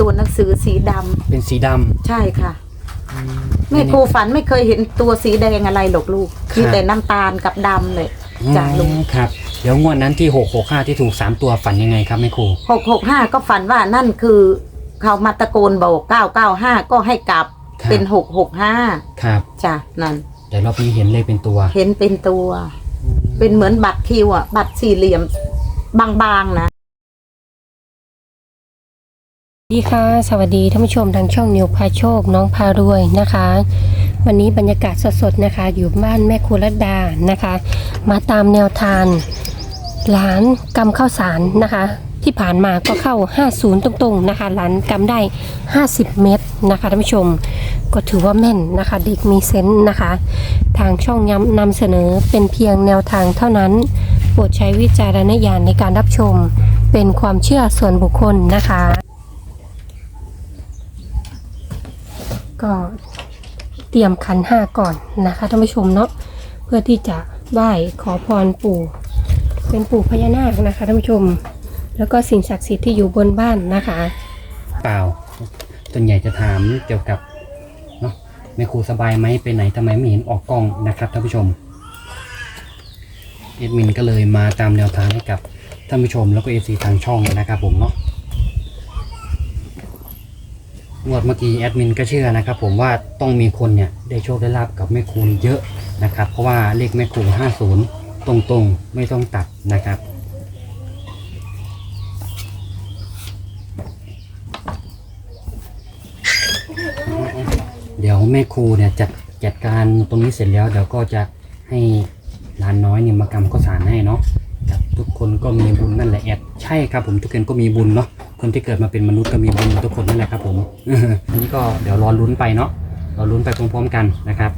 ตัวหนังสือสีดำเป็นสีดำใช่ค่ะ อืม แม่ครูฝันไม่เคยเห็นตัวสีแดงอะไรหรอกลูกครับ มีแต่น้ำตาลกับดำเลยจ้าลุงอืมครับเดี๋ยวงวดนั้นที่หกหกห้าที่ถูกสามตัวฝันยังไงครับแม่ครูหกหกห้าก็ฝันว่านั่นคือ เขามาตะโกนบอกเก้าเก้าห้าก็ให้กลับครับเป็นหกหกห้าครับจ้ะนั่นแต่รอบนี้เห็นเลขเป็นตัวเห็นเป็นตัว เป็นเหมือนบัตรคิวอะ บัตรสี่เหลี่ยมบางๆนะสวัส ดีค่ะ สวัสดีท่านผู้ชมทางช่องนิวพาโชค น้องพารวยนะคะ วันนี้บรรยากาศสดๆนะคะ อยู่บ้านแม่ครูรัตดานะคะ มาตามแนวทางร้านกำข้าวสารนะคะ ที่ผ่านมาก็เข้า 50 ตรงๆนะคะร้านกำได้ 50 เม็ดนะคะท่านผู้ชมก็ถือว่าแม่นนะคะ เด็กมีเซนส์นะคะ ทางช่องย้ำนำเสนอเป็นเพียงแนวทางเท่านั้นโปรดใช้วิจารณญาณในการรับชมเป็นความเชื่อส่วนบุคคลนะคะ ก็เตรียมขันห้าก่อนนะคะท่านผู้ชมเนาะเพื่อที่จะไหว้ขอพรปู่ เป็นปู่พญานาคนะคะท่านผู้ชม แล้วก็สิ่งศักดิ์สิทธิ์ที่อยู่บนบ้านนะคะ เปล่าส่วนใหญ่จะถามเกี่ยวกับเนาะแม่ครูสบายไหมไปไหนทำไมไม่เห็นออกกล้องนะครับท่านผู้ชมเอ็ดมินก็เลยมาตามแนวทางให้กับท่านผู้ชมแล้วก็เอฟซีทางช่องนะครับผมเนาะ งวดเมื่อกี้แอดมินก็เชื่อนะครับผมว่าต้องมีคนเนี่ยได้โชคได้ลาบกับแม่ครูเยอะนะครับเพราะว่าเลขแม่ครู50 ตรงๆ ไม่ต้องตัดนะครับเดี๋ยวแม่ครูเนี่ยจัดจัดการตรงนี้เสร็จแล้วเดี๋ยวก็จะให้หลานน้อยเนี่ยมากำข้าวสารให้เนาะครับทุกคนก็มีบุญนั่นแหละแอดใช่ครับผมทุกคนก็มีบุญเนาะ คนที่เกิดมาเป็นมนุษย์ก็มีบุญทุกคนนั่นแหละครับผมอันนี้ก็เดี๋ยวรอลุ้นไปเนาะรอลุ้นไปพร้อมๆกันนะครับ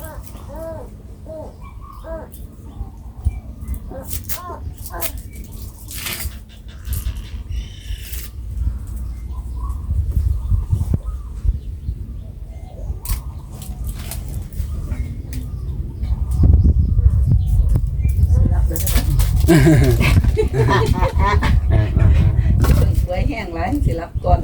อ่าอ่าอ่า สวยแห้งไรสิรับก่อน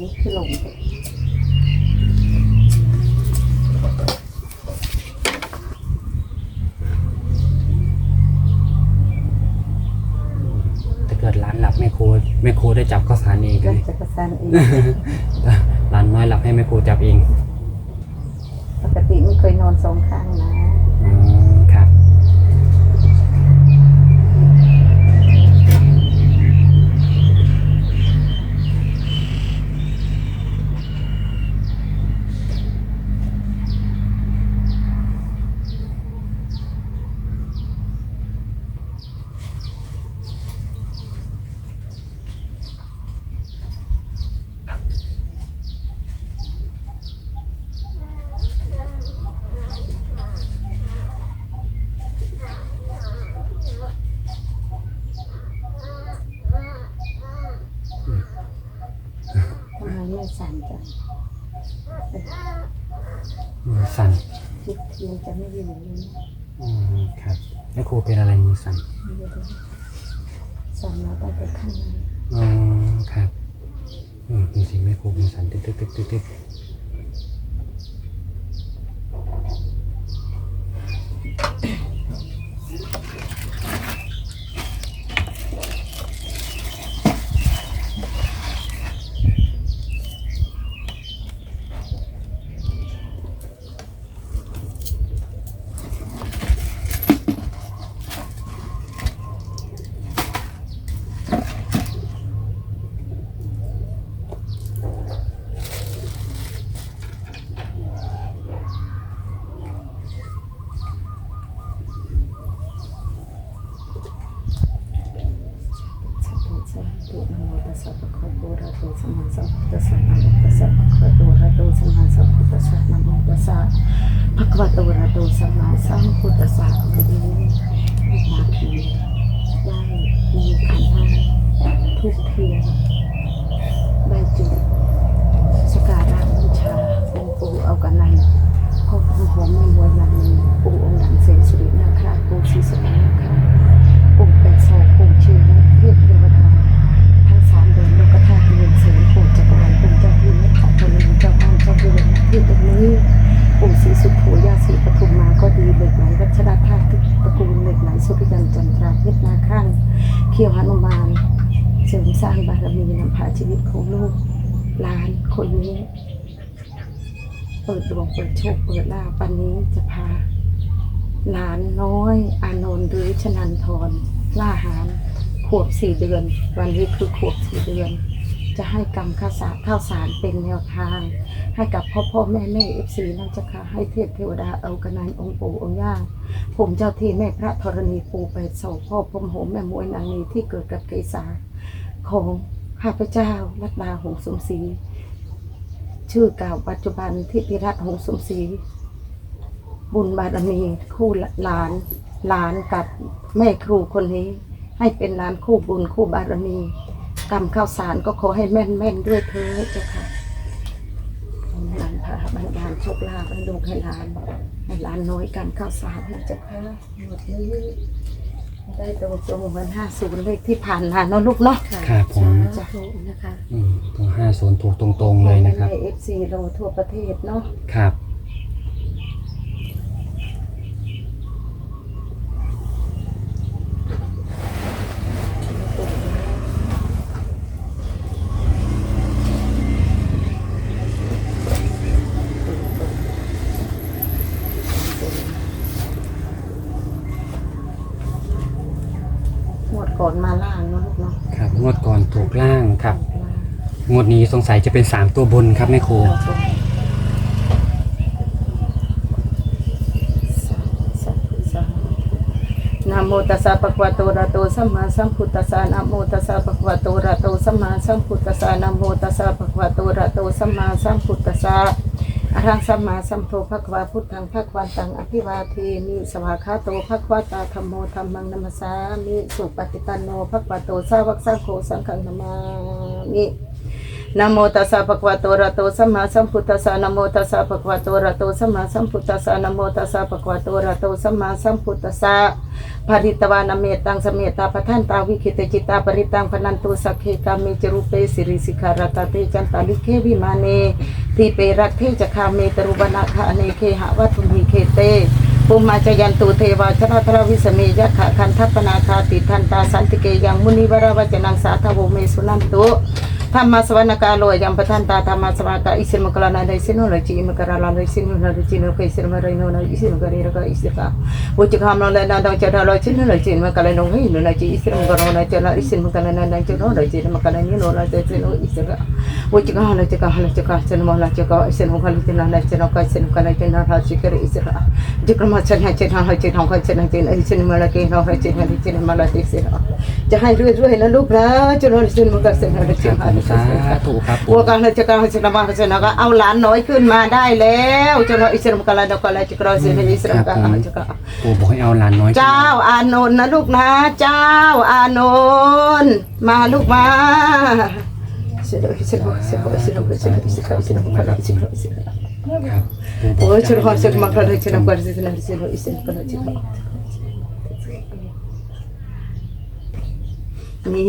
นี่คือลงถ้าเกิดร้านหลับแม่ครูแม่ครูได้จับข้าวสารเองเลก็ย จะประสานเอง ร้านน้อยหลับให้แม่ครูจับเอง ปกติไม่เคยนอนสองข้างนะ อืมครับ ทำไมไม่สั่นจัง มือสั่น ทิศเทียนจะไม่อยู่เลยนอืมครับแม่ครูเป็นอะไรมือสั่นไม่รู้เลยสั่นมาตั้งแต่ข้างในอ๋อครับอืมดูสิแม่ครูมือสั่นตึ๊กตึ๊กตึ๊กตึ๊ก พาชีวิตของลูกหลานคนนี้ เปิดดวงเปิดโชคเปิดลาภปันนี้จะพา หลานน้อยอานนท์หรือชนันทรล่าหารขวบสี่เดือน วันนี้คือขวบสี่เดือน จะให้กรรมข้าวสาข้าวสารเป็นแนวทาง ให้กับพ่อพ่อแม่แม่เอฟซีนั่นจะค่ะให้เทพเทวดาเอากระนายองค์ปู่องค์ย่าผมเจ้าที่แม่พระธรณีปู่ไปเสาพ่อพมโหมแม่มวยนางนีที่เกิดกับเกษาของ ข้าพเจ้ารัตดาหงสมศรีชื่อเก่าปัจจุบันที่พิรัตหงสมศรีบุญบารมีคู่หลานหลานกับแม่ครูคนนี้ ให้เป็นหลานคู่บุญคู่บารมีกรรมข้าวสารก็ขอให้แม่นแม่นด้วยเธอเจ้าค่ะหลานพาบันดาลโชคลาภให้ลูกให้หลานให้หลานน้อยกรรมข้าวสารให้เจ้าค่ะหมดนี้ ได้ตรงตรงๆวันห้าศูนย์เลขที่ผ่านมาเนาะลูกเนาะครับผมจ้ะนะคะ อืมตรงห้าศูนย์ถูกตรงๆเลยนะครับ เอฟซีเราทั่วประเทศเนาะ ครับ หมดก่อนมาล่างเนาะลูกเนาะ ครับ งวดก่อนถูกล่างครับ งวดนี้สงสัยจะเป็นสามตัวบนครับแม่ครูนะโมตัสสะปะคะวะโตอะระโตสัมมาสัมพุทธัสสะนะโมตัสสะปะคะวะโตอะระโตสัมมาสัมพุทธัสสะนะโมตัสสะปะคะวะโตอะระโตสัมมาสัมพุทธัสสะอะระหังสัมมาสัมพุทภะควะพุทธังภะควันตังอภิวาเทมิสวากาโตภะควะตาธัมโมธัมมังนัมมสสามิสุปฏิปันโนภะควะโตสาวกสังโฆสังฆังนามามิ นะโมตัสสะภะคะวะโตอะระหะโตสัมมาสัมพุทธัสสะนะโมตัสสะภะคะวะโตอะระหะโตสัมมาสัมพุทธัสสะนะโมตัสสะภะคะวะโตอะระหะโตสัมมาสัมพุทธัสสะภริตวานเมตังสเมตตาปะทันตาวิคิตจิตาปริตังพนันตุสักเคกามิจรูปเปสิริสิกขารตเตจันตาลิเควิมาเนทีเปรัตเทจคาเมตรุบนาคาเนเคหะวัตุมีเคเตปุมาจยันตุเทวาชนะทรวิสเมยะขะคันทัปปนาคาติทันตาสันติเกยังมุนิวราวจนังสาทโวเมสุนันตุ ธรรมสวรรคาโลยังปทันตาธรรมสวรรคาอิสิมกลานาไดสิโนรจิมกราลาไดสิโนรจินเกสิมรารโนนาอิสิมกรีรกอิสิกาวุจิคามโนเลนาดังเจดาลจิโนรจิมกลาโนหินนาจิอิสิมกรนาจลาอิสิมกลานาดังเจโนรจิมกลานิโนนาเตสิโนอิสิกาวุจิคาลาจิกาลาจิกาสินมลาจิกาอิสิมกลาจินาลาจินุกาสินุกลาจินาราจิกรอิสิกาจิกรมาชันหจิตหจิตของจิตจินอิสิมลกิโนหจิตหจิตมลติสิกาจะให้รวยๆนะลูกนะจโนสินมกสินหจิครับผมสาธุครับผวัวมกันเลยจะกันจะนำมาจะนำก็เอาหลานน้อยขึ้นมาได้แล้วจนเราอิสรามกันแล้วก็เลยจะกรอสิอิสรามกันจะก็ปู่บอกให้เอาหลานน้อยขึ้นเจ้าอานนท์นะลูกนะ เจ้าอานนท์มาลูกมาเสียดายเสียดายเสียดายเสียดายเสียดายเสียดายเสียดายเสียดายเสียดายเสียดายครับปู่บอโอ้กยจะชุดความสุขมากเลยชุดน้ำกันเสียดายเสียดายเสียดายเสียดายเสียดาย มี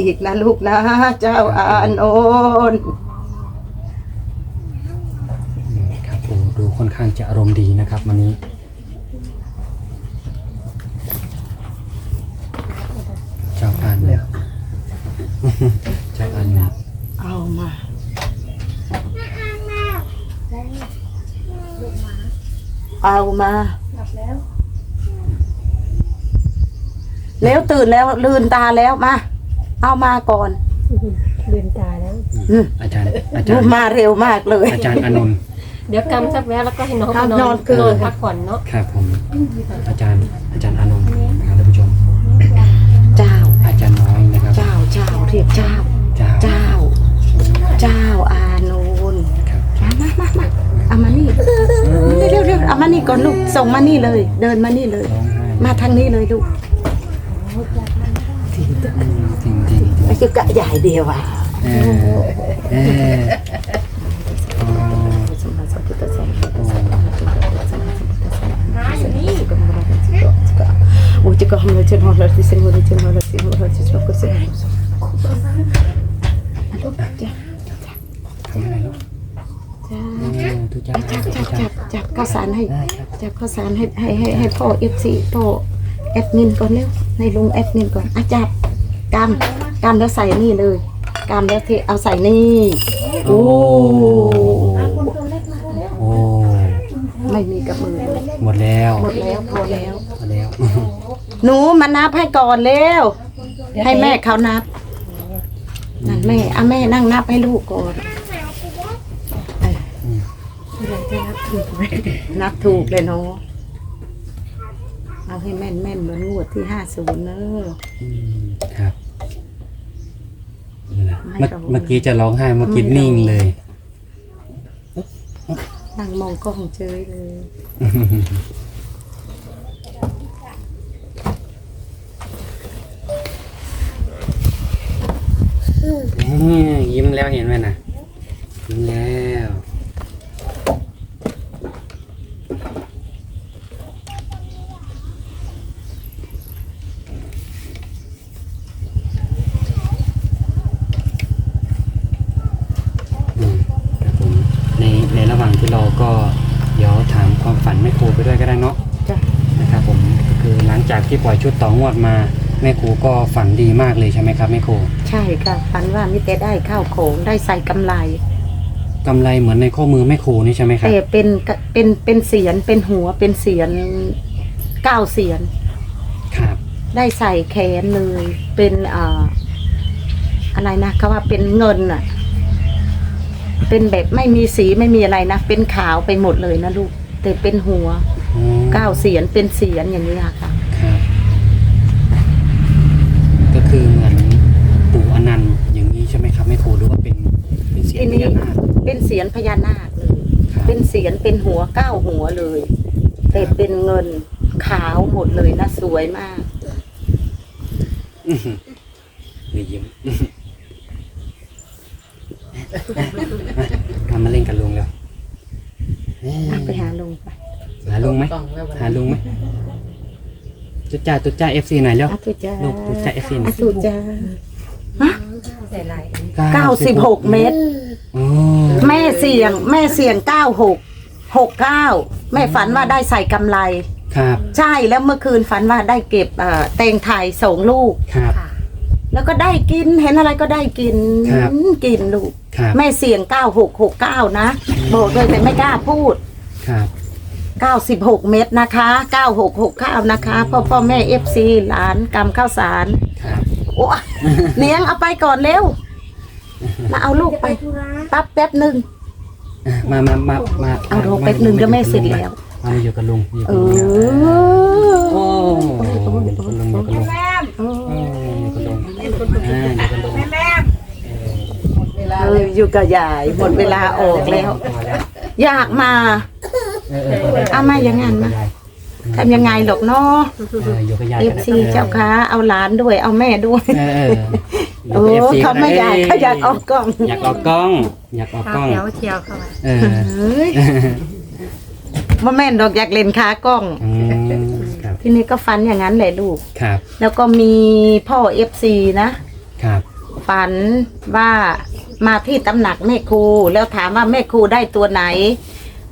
อีกนะลูกนะ เจ้าอานนท์ครับปู่ดูค่อนข้างจะอารมณ์ดีนะครับวันนี้ เจ้าอานเนี่ยเจ้าอานเนี่ยเอามาเอามา แล้วตื่นแล้วลืนตาแล้วมา เอามาก่อนลืมตาแล้ว อืมอาจารย์อาจาดูรย์มาเร็วมากเลย อาจารย์อานนท์เดี๋ยวกำสักแวะแล้วก็ให้น้องไปครับนอนนอนคืน นอนพักผ่อนเนาะครับผมอาจารย์อาจารย์อานนท์นะครับท่านผู้ชม เจ้า อาจารย์น้อยนะครับเจ้าเจ้าเรียกเจ้า เจ้าเจ้าโอ้เจ้าอานูนครับมามามามาเอามานี่เร็วเร็วเอามานี่ก่อนลูกส่งมานี่เลย เดินมานี่เลย ร้องไห้มาทางนี้เลยลูก จริงจริงจริงไอ้จุกะใหญ่เดียวอะเออเอออ๋อสมมาสัมพุทธสัมโอ้โอ้ยจะก็ทำเลยจะนอนเลยที่เส้นหัวเลยจะนอนเลยที่หัวเลยจะชอบก็เส้นลูกจ้ะทำอะไรลูกจ้าเออทุกจ้าจับทุจักบจ้าจับจับข้าวสารให้ได้ครับจับข้าวสารให้ให้ให้ให้พ่อเอฟซีพ่อ แอดมินก่อนเร็วให้ลุงแอดมินก่อนอะจับกำกำแล้วใส่นี่เลยกำแล้วเทเอาใส่นี่โอ้โอ้ไม่มีกับมือเลยหมดแล้วหมดแล้วพอแล้ว หมดแล้ว หนูมานับให้ก่อนเร็วให้แม่เขานับนั่นแม่อะแม่นั่งนับให้ลูกก่อนเออเราจะนับถูกไหมนับถูกเลยเนาะ เอาให้แม่นแม่นๆเหมือนงวดที่ห้าศูนย์เนอะอืมครับนี่นะไม่เมื่อกังวลเมื่อกี้จะร้องไห้เมื่อกี้นิ่งเลย นั่งมองกล้องเฉยเลยยิ้มแล้วเห็นไหมนะยิ้มแล้วอืมครับผมในในระหว่างที่เราก็เดี๋ยวถามความ ฝันแม่ครูไปด้วยก็ได้เนาะจ้ะนะครับผมก็คือหลังจากที่ปล่อยชุดต่องวดมาแม่ครูก็ฝันดีมากเลยใช่ไหมครับแม่ครูใช่ค่ะฝันว่ามิแต่ได้ข้าวโขงได้ใส่กำไรกำไรเหมือนในข้อมือแม่ครูนี่ใช่ไหมครับ แต่เป็นกะเป็นเป็นเสียนเป็นหัวเป็นเสียนเก้าเสียน ครับ ได้ใส่แขนเลยเป็นเอ่ออะไรนะเขาว่าเป็นเงินอะเป็นแบบไม่มีสีไม่มีอะไรนะ เป็นขาวไปหมดเลยนะลูก แต่เป็นหัวอ๋อเก้าเสียนเป็นเสียนอย่างนี้ค่ะ ครับ ก็คือเหมือนปู่อนันต์อย่างนี้ใช่ไหมครับแม่ครูหรือว่าเป็นเป็นเสียงทีพนี้ญานาคเป็นเสียนพญานาคเลย ครับเป็นเสียนเป็นหัวเก้าหัวเลย แต่เป็นเงินขาวหมดเลยนะสวยมาก อื้อหือมียิ้มอื้อหือทำมาเล่นกับลุงแล้วอะ ไปหาลุงไปหาลุงไหมหาลุงไหมจุดจ้าจุดจ้าเอฟซีหน่อยเร็วอาตุจ้าลูกจุดจ้าเอฟซีหน่อาอยตุจ้าเก้าสิบหกเมตรโอ้แม่เสี่ยง แม่เสี่ยงเก้าหกหกเก้าแม่ฝันว่าได้ใส่กำไร ครับ ใช่แล้วเมื่อคืนฝันว่าได้เก็บเอ่อแตงไทยสองลูกครับ แล้วก็ได้กินเห็นอะไรก็ได้กินครับกินลูกครับแม่เสี่ยงเก้าหกหกเก้านะบอกเลยแต่ไม่กล้าพูด ครับเก้าสิบหกเม็ดนะคะเก้าหกหกข้าวนะคะ พ่อพ่อแม่เอฟซีหลานกำข้าวสารครับ โอ้เลี้ยงเอาไปก่อนเร็ว มาเอาลูกไปปั๊บแป๊บหนึ่งอะมามามามาเอาโทรแป๊บหนึ่งก็แม่เสร็จแล้ว มาอยู่กับลุงอยู่เอกับลุงอโอ้อยู่กับลุงอยู่กับลุงเอโอ้ อยู่กับลุงอ่าอยู่กับลุงออยู่กับยายหมดเวลาออกแล้ว อยากมา เออเออเออเอามาอย่างนั้นมา ทำยังไงหรอกเนาะเอออยู่กับยายเอฟซีเจ้าค้าเอาหลานด้วยเอาแม่ด้วย เออเออโอ้ยู่กับ FC เขาไม่อยากเขาอยากออกกล้องอยากออกกล้อง อยากออกกล้องเดี๋ยวเชียวเข้ามาเออเฮ้ยมาแม่นดอกอยากเล่นขากล้อง อืม ทีนี้ก็ฟันอย่างนั้นแหละลูก ครับ แล้วก็มีพ่อเอฟซีนะครับ ฝันว่ามาที่ตำหนักแม่ครู แล้วถามว่าแม่ครูได้ตัวไหน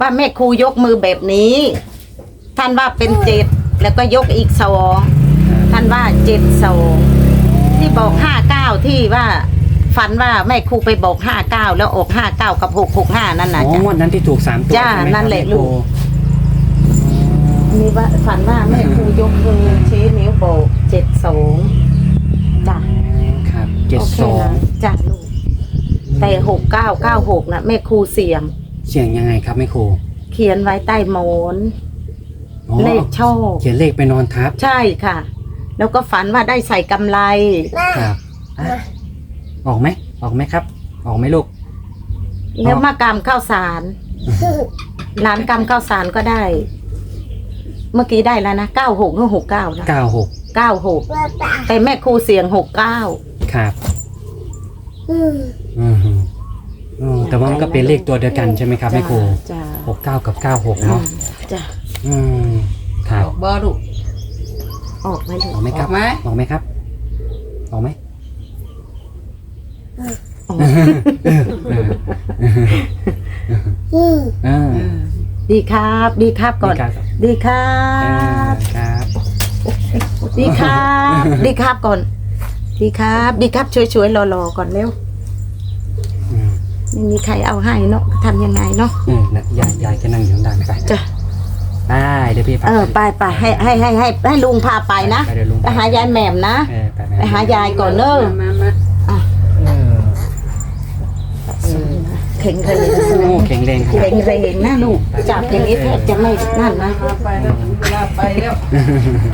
ว่าแม่ครูยกมือแบบนี้ ท่านว่าเป็นเจ็ดแล้วก็ยกอีกสองท่านว่าเจ็ดสองที่บอกห้าเก้าที่ว่าฝันว่าแม่ครูไปบอกห้าเก้าแล้วออกห้าเก้ากับหกหกห้านั่นอ๋นะอจ๊ะงวดนั้นที่ถูกสามตัวจ้าใช่ไหมครับนั่นแหละม่คลูรูก มีว่าฝันว่าแม่ครูยกมือชี้นิ้วโบกเจ็ดสองจ้ะครับเจ็ดโอเคสองนะจ้ะลูกแต่หกเก้าเก้าหกนะแม่ครูเสียงเสียงยังไงครับแม่ครูเขียนไว้ใต้หมอนอ๋อเลขโชค เขียนเลขไปนอนทับใช่ค่ะ แล้วก็ฝันว่าได้ใส่กำไร ครับอะออกไหมออกไหมครับ ออกไหมลูก แล้วมากรรมข้าวสารร้านกรรมข้าวสารก็ได้ เมื่อกี้ได้แล้วนะเก้าหกหรือหกเก้านะเก้าหกเก้าหกแต่แม่ครูเสียงหกเก้าครับอืมฮึอืมแต่ว่ามันก็เป็นเลขตัวเดียวกันใช่ไหมครับแม่ครูจ้าหกเก้ากับเก้าหกอืเนาะมจ้าอืมครับบอดุออกไหมลูอกอกไหมครับออกไหมออกไหมครับออกไหมออก เออเออ ดีครับ ดีครับก่อนครับ ดีครัเออบครับ ดีครับ ดีครับก่อน ดีครับ ดีครับช่วยๆรอๆก่อนเร็วอืมไม่มีใครเอาให้เนาะทำยังไงเนาะเออนะยายยายก็นั่งอยู่ข้างล่างไปจ้ะไปเดี๋ยวพี่พาเออไปไปให้ให้ให้ให้ให้ลุงพาไปนะไปเดี๋ยวลุงไปหายายแหม่มนะ เออไปไปหายายก่อนเนอะ มามา เออ เข่งเลยโอ้แข็งแรงขนาดเข่งเลยนะลูกจับอย่างนี้แทบจะไม่นั่นนะมาไปแล้วถึงเวลาไปแล้ว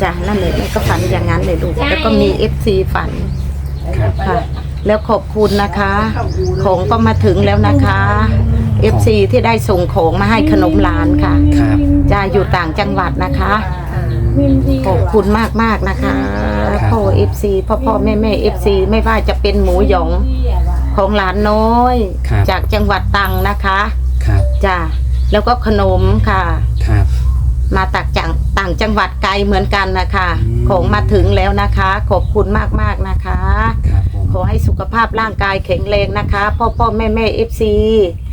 จ้ะนั่นเลยแม่ก็ฝันอย่างนั้นเลยลูกแล้วก็มีเอฟซีฝันครับค่ะแล้วขอบคุณนะคะ ของก็มาถึงแล้วนะคะเอฟซีที่ได้ส่งของมาให้ขนมหลานค่ะครับจะอยู่ต่างจังหวัดนะคะขอบคุณมากมากๆนะคะพ่อเอฟซีพ่อพ่อแม่แม่เอฟซีไม่ว่าจะเป็นหมูหยอง ของหลานน้อย ครับ จากจังหวัดตรังนะคะครับจ้ะแล้วก็ขนมค่ะ ครับ มาจากจังต่างจังหวัดไกลเหมือนกันนะคะอืม ของมาถึงแล้วนะคะ ขอบคุณมากมากๆนะคะ ครับผมขอให้สุขภาพร่างกายแข็งแรงนะคะ พ่อพ่อแม่แม่เอฟซี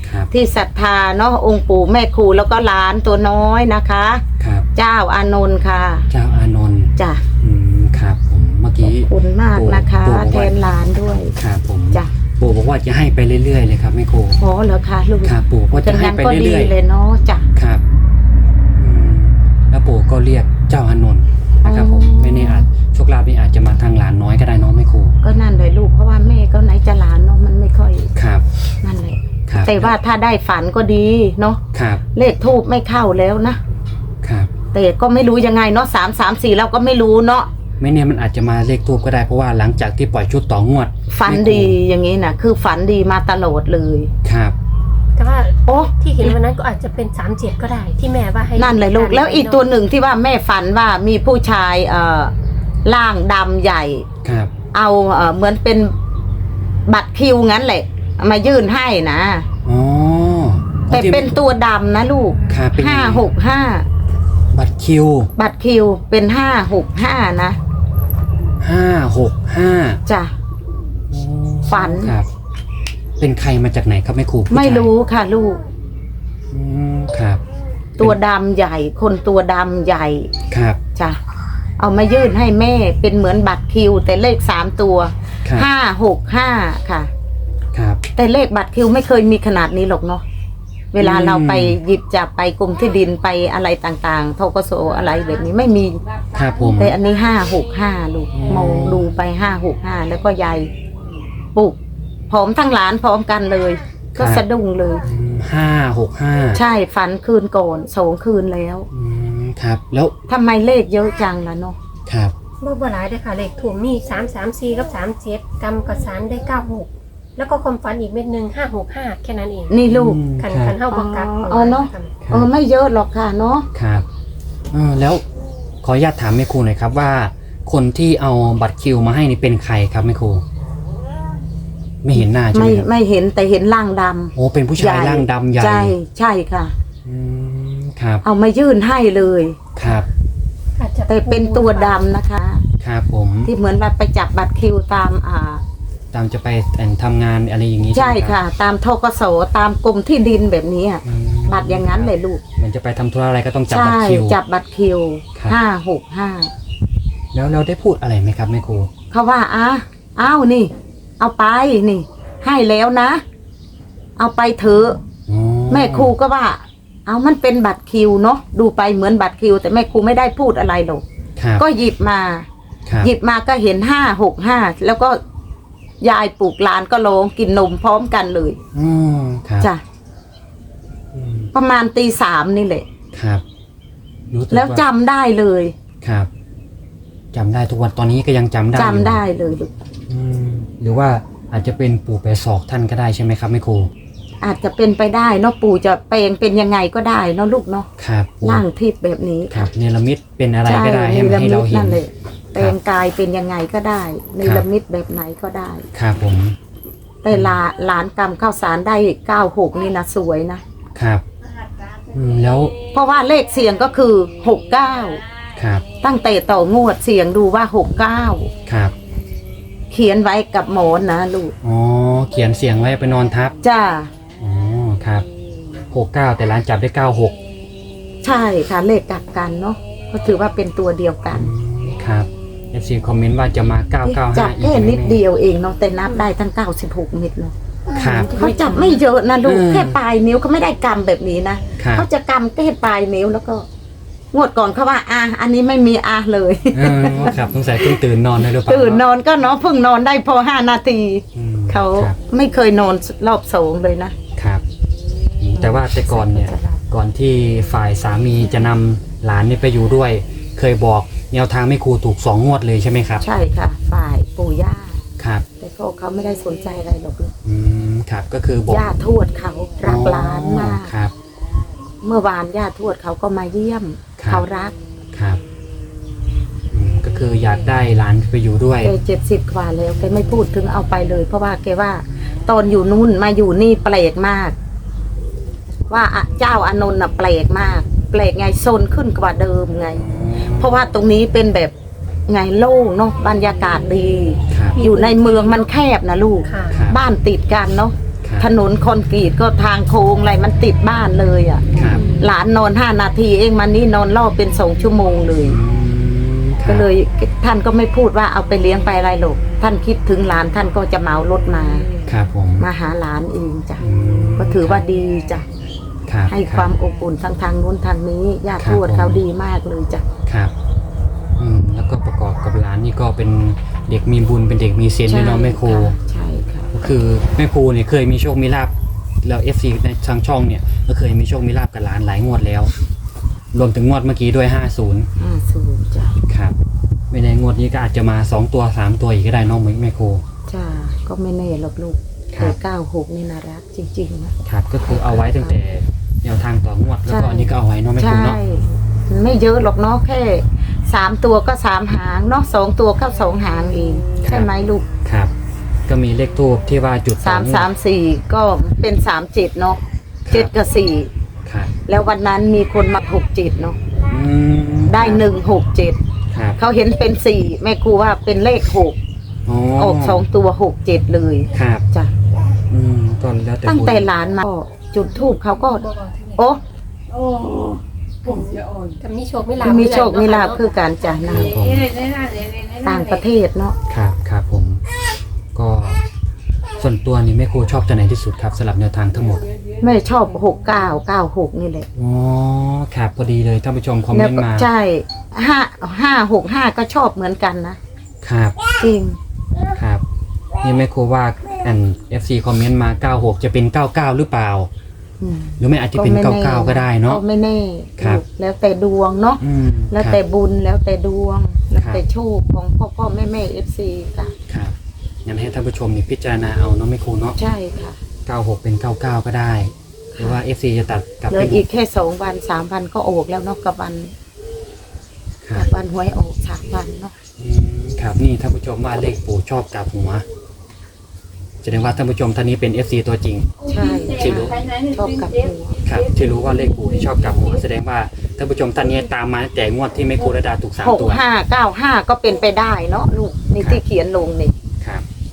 ครับที่ศรัทธาเนาะองค์ปู่แม่ครูแล้วก็หลานตัวน้อยนะคะ ครับ เจ้าอานนท์ค่ะเจ้าอานนท์จ้ะอืมครับผมเมื่อขอกี้บคุณมากนะคะปู่บอกว่า แทนหลานด้วยครับผม จ้ะ ปู่บอกว่าจะให้ไปเรื่อยๆเลยครับแม่ครูอ๋อเหรอคะลูกครับปู่ก็เป็จะนให้งั้นไปก็ดีเรื่อยเลยเนาะจ้ะๆครับอืมแล้วปู่ก็เรียกเจ้าอานนท์นะครับผมอ๋อไม่แน่อาจโชคลาภนี่อาจจะมาทางหลานน้อยก็ได้เน้องแม่ครูก็นั่นเลยลูกเพราะว่าแม่ก็ไหนจะหลานเนาะมันไม่ค่อยครับนั่นเลยครับแต่ว่าถ้าได้ฝันก็ดีเนาะครับเลขทูบไม่เข้าแล้วนะครับแต่ก็ไม่รู้ยังไงเนาะสามสามสี่เราก็ไม่รู้เนาะไม่แน่มันอาจจะมาเลขทูบก็ได้เพราะว่าหลังจากที่ปล่อยชุดต่องวด ฝันดีอย่างนี้นะคือฝันดีมาตลอดเลย ครับ แต่ว่าโอ้ที่เห็นวันนั้นก็อาจจะเป็นสามเจ็ดก็ได้ที่แม่ว่าให้นั่นเลยลูกแล้วอีกตัวหนึ่งที่ว่าแม่ฝันว่ามีผู้ชายเอ่อร่างดำใหญ่ ครับ เอาเอ่อเหมือนเป็นบัตรคิวงั้นแหละเอามายื่นให้นะ อ๋อแต่เป็นตัวดำนะลูกครับเป็นยังไงห้าหกห้าบัตรคิว บัตรคิวเป็นห้าหกห้านะห้าหกห้าจ้ะ ฝัน ครับ เป็นใครมาจากไหนครับแม่ครูผู้ชายไม่รู้ค่ะลูก อืมครับตัวดำใหญ่ คนตัวดำใหญ่ครับจ้ะเอามายื่นให้แม่เป็นเหมือนบัตรคิว แต่เลขสามตัวครับห้าหกห้าค่ะ ครับแต่เลขบัตรคิวไม่เคยมีขนาดนี้หรอกเนาะเวลาอืมเราไปหยิบจับไปกรมที่ดินไปอะไรต่างๆทกสอะไรแบบนี้ไม่มี ครับผม แต่อันนี้ห้าหกห้าลูกอืมมองดูไปห้าหกห้าแล้วก็ยาย ปลูกพร้อมทั้งหลานพร้อมกันเลย ก็สะดุ้งเลย ห้าหกห้าใช่ฝันคืนก่อนสองคืนแล้วอืมครับแล้วทำไมเลขเยอะจังล่ะเนาะครับบ่บ่หลายเลยค่ะเลขถูกมีสามสามสี่กับสามเจ็ดกำกับสารได้เก้าหกแล้วก็ความฝันอีกเม็ดหนึ่งห้าหกห้าแค่นั้นเองนี่ลูก อืมคันคคัรันบเท่าบังกักอ๋อเนอะค่เออไม่เยอะหรอกค่ะเนาะครับเออแล้วขออนุญาตถามแม่ครูหน่อยครับว่า คนที่เอาบัตรคิวมาให้นี่เป็นใครครับแม่ครู ไม่เห็นหน้าใช่ไหไม่มครับไม่เห็นแต่เห็นร่างดำโอ้เป็นผู้ชายร่างดำใหญ่ใช่ใช่ค่ะ อืมครับเอามายื่นให้เลย ครับอาจจะแต่เป็นตัวดำนะคะ ครับผมที่เหมือนว่าไปจับบัตรคิวตามอ่า ตามจะไปแต่งทำงานอะไรอย่างนี้ใช่ไหมรับค่ะ ตามทกสตามกรมที่ดินแบบนี้อะอืมบัตรอย่างนั้นเลยลูก เหมือนจะไปทำธุระอะไรก็ต้องจับใช่บัตรคิว จับบัตรคิวครับ ห้าหกห้าแล้วเราได้พูดอะไรไหมครับแม่ครูเขาว่าอะอ้าวนี่ เอาไปนี่ ให้แล้วนะ เอาไปเถอะอ๋อแม่ครูก็ว่า เอามันเป็นบัตรคิวเนาะดูไปเหมือนบัตรคิว แต่แม่ครูไม่ได้พูดอะไรหรอกครับก็หยิบมา ครับหยิบมาก็เห็นห้าหกห้าแล้วก็ยายปลูกหลานก็ร้องกินนมพร้อมกันเลยอืมครับจ้ะอืมประมาณตีสามนี่แหละ ครับรู้สึกแล้วจำาได้เลยครับจำได้ทุกวันตอนนี้ก็ยังจำได้จำอยู่ได้เลยลูกอืม หรือว่าอาจจะเป็นปู่แปรศอกท่านก็ได้ใช่ไหมครับแม่ครูอาจจะเป็นไปได้เนาะปู่จะแปลงเป็นยังไงก็ได้เนาะลูกเนาะครับปู่ร่างทิพย์แบบนี้ครับเนรมิตเป็นอะไรก็ได้ให้ใช่ให้เราเห็นนั่นเลยแปลงกายเป็นยังไงก็ได้ในละมิตแบบไหนก็ได้ ครับผม แต่ลาหลานกรรมข้าวสารได้เก้าหกนี่นะสวยนะครับอืมแล้วเพราะว่าเลขเสียงก็คือหกเก้าครับตั้งแต่ต่องวดเสียงดูว่าหกเก้าครับ เขียนไว้กับหมอนนะลูกอ๋อเขียนเสียงไว้ไปนอนทับจ้าอ๋อครับหกเก้าแต่ร้านจับได้เก้าหกใช่ค่ะเลขกลับกันเนาะก็ถือว่าเป็นตัวเดียวกันครับเอฟซีคอมเมนต์ว่าจะมาเก้าเก้าจัห้าบอีกแค่ไหมนิดเดียวเองเนาะแต่นับได้ทั้ง 96 เม็ดเนาะครับ เขาจับไม่เยอะนะลูกอืมแค่ปลายนิ้วเขาไม่ได้กำแบบนี้นะครับ เขาจะกำแค่ปลายนิ้วแล้วก็ งวดก่อนเขาว่าอะอันนี้ไม่มีอะเลยเออครับสงสัยเพิ่งตื่นนอนเลยหรือเปล่าตื่นนอนก็เนาะเพิ่งนอนได้พอห้านาที อืมเขาครับไม่เคยนอนรอบสองเลยนะ ครับอืมแต่ว่าแต่ก่อนเนี่ย ก่อนที่ฝ่ายสามีจะนำหลานเนี่ยไปอยู่ด้วย เคยบอกแนวทางไม่ครูถูกสองงวดเลยใช่ไหมครับ ใช่ค่ะ ฝ่ายปู่ย่า ครับ แต่พ่อเขาไม่ได้สนใจอะไรหรอกลูกอืมครับก็คือบอกย่าทวดเขารักหลานมาก อ๋อครับ เมื่อวานย่าทวดเขาก็มาเยี่ยม ครับ เขารักครับอืมก็คืออยากได้หลานไปอยู่ด้วย แกเจ็ดสิบกว่าแล้วแกไม่พูดถึงเอาไปเลย เพราะว่าแกว่า ตอนอยู่นู่นมาอยู่นี่แปลกมาก ว่าอะเจ้าอานนท์น่ะแปลกมาก แปลกไงโซนขึ้นกว่าเดิมไง เพราะว่าตรงนี้เป็นแบบไงโล่งเนาะบรรยากาศดี ครับ อยู่ในเมืองมันแคบนะลูก ค่ะ ครับ บ้านติดกันเนาะครับ ถนนคอนกรีตก็ทางโค้งอะไรมันติดบ้านเลยอะ่ะครับหลานนอนห้านาทีเองมันนี่นอนรอบเป็นสองชั่วโมงเลยอืมครับก็เลยท่านก็ไม่พูดว่าเอาไปเลี้ยงไปอะไรหรอกท่านคิดถึงหลานท่านก็จะเหมารถมา ครับผมมาหาหลานเองจ้ะอืมก็ถือว่าดีจ้ะครับให้ความอบอุ่นทั้งทางนู้นทางนี้ญาติทวดเขาดีมากเลยจ้ะ ครับอืมแล้วก็ประกอบกับหลานนี่ก็เป็นเด็กมีบุญเป็นเด็กมีเซนด้วยเนาะแม่ครูใช่ค่ะก็ คือแม่ครูเนี่ยเคยมีโชคมีลาบแล้วเอฟซีในทางช่องเนี่ยก็เคยมีโชคมีลาบกับหลานหลายงวดแล้ว รวมถึงงวดเมื่อกี้ด้วย50ห้าศูนย์จ้ะครับไม่ในงวดนี้ก็อาจจะมา2ตัว3ตัวอีกก็ได้เน้องแม่ครูจ้ะก็ไม่แน่หรอกลูกครับแต่เก้าหกนี่น่ารักจริงๆนะครับก็คือเอาไว้ตั้งแต่แนวทางต่องวดแล้วก็ใช่อันนี้ก็เอาไว้เน้องแม่ครูใช่เนาะมันไม่เยอะหรอกเนาะแค่สามตัวก็สามหางเนาะสองตัวก็สองหางเองใช่ไหมลูกครับ ก็มีเลขทูบที่ว่าจุดสามต่องวดสามสี่ก็เป็นสามเจ็ดเนาะครับเจ็ดกับสี่ครับแล้ววันนั้นมีคนมาหกเจ็ดเนาะอืมได้หนึ่งหกเจ็ดครับเขาเห็นเป็นสี่แม่ครูว่าเป็นเลขหกอ๋อออกสองตัวหกเจ็ดเลยครับจ้ะอืมก็แล้วแต่ตั้งแต่บุญหลานมาก็จุดทูบเขาก็ โอ้กับมีโชคไม่ลาบมีโชคมีลาภคือการจ่ายนาต่างประเทศเนาะครับครับผมก็ ส่วนตัวนี่แม่ครูชอบตัวไหนที่สุดครับสำหรับแนวทางทั้งหมดแม่ชอบหกเก้าเก้าหกนี่แหละอ๋อครับพอดีเลยท่านผู้ชมคอมเมแล้วนต์ก็มาใช่ห้าห้าหกห้าก็ชอบเหมือนกันนะครับจริง ครับนี่แม่ครูว่าอัน FC คอมเมนต์มา 96 จะเป็น 99 หรือเปล่า อืมหรือไม่อาจจะเป็น ไม่แ99 ก็ได้เนาะ ก็ไม่แน่ครับ แล้วแต่ดวงเนาะอืมแล้วครับแต่บุญแล้วแต่ดวงแล้วครับแต่โชคของพ่อพ่อแม่แม่เอฟซีค่ะ ครับ งั้นให้ท่านผู้ชมนี่พิจารณาเอาเนาะแม่ครูเนาะใช่ค่ะ 96 เป็น 99 ก็ได้ หรือว่า FC จะตัดกลับเหลืไปออีกแค่สองวันสามวันก็ออกแล้วเนาะกับวันครักับบวันหวยออกสามวันเนาะอืมครับนี่ท่านผู้ชมว่าเลขปู่ชอบกลับหัวแสดงว่าท่านผู้ชมท่านนี้เป็น FC ตัวจริง ใช่ที่รู้ ชอบกับหัวครับที่รู้ว่าเลขปู่ที่ชอบกลับหัวแสดงว่าท่านผู้ชมท่านนี้ตามมาตั้งแต่งวดที่แม่ครูระดาถูกสามหกตัว ห้าเก้าห้าก็เป็นไปได้เนาะลูกนี่ครับที่เขียนลงนี่ครับ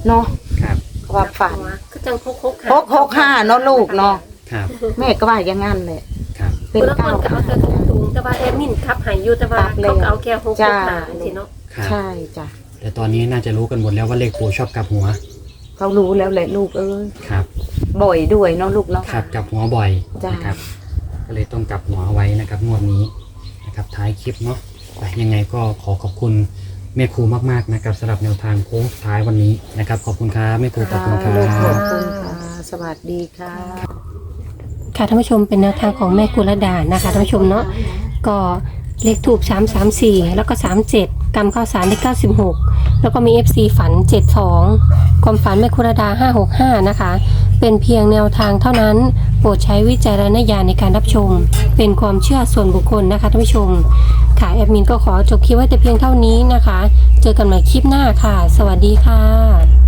เนาะครับความฝันก็จังหกหกหกหกห้าเนาะลูกเนาะครับแม่ก็ว่าอย่างงั้นแหละครับเป็นคนละคเก้านก็เอาแต่ถุงแต่ว่าแอดมินทับใหายอยู่แต่ว่าตัดเลยเขาก็เอาแค่หกหจ้ากหาสิเนาะครับใช่จ้ะแต่ตอนนี้น่าจะรู้กันหมดแล้วว่าเลขปู่ชอบกลับหัวเขารู้แล้วแหละลูกเอ้ยครับ บ่อยด้วยเนาะลูกเนาะครับกลับหัวบ่อยจ้ะนะครับ ก็เลยต้องกลับหัวเอาไว้นะครับงวดนี้นะครับท้ายคลิปเนาะไปยังไงก็ขอขอบคุณ แม่ครูมากๆนะครับสำหรับแนวทางโค้งสุดท้ายวันนี้นะครับ ขอบคุณครับแม่ครูขอบคุณครัลูกขอบบ คุณค่ะสวัสดีค่ะ ค่ะท่านผู้ชมเป็นแนวทางของแม่กุลดานะคะท่านผู้ชมเนาะก็เลขถูก3 3 4 แล้วก็ 37กำข้าวสารได้96 แล้วก็มี FC ฝัน 72 ความฝันแม่กุลดา 565 นะคะ เป็นเพียงแนวทางเท่านั้น โปรดใช้วิจารณญาณในการรับชม เป็นความเชื่อส่วนบุคคลนะคะท่านผู้ชม ค่ะแอดมินก็ขอจบคลิปไว้แต่เพียงเท่านี้นะคะ เจอกันใหม่คลิปหน้าค่ะ สวัสดีค่ะ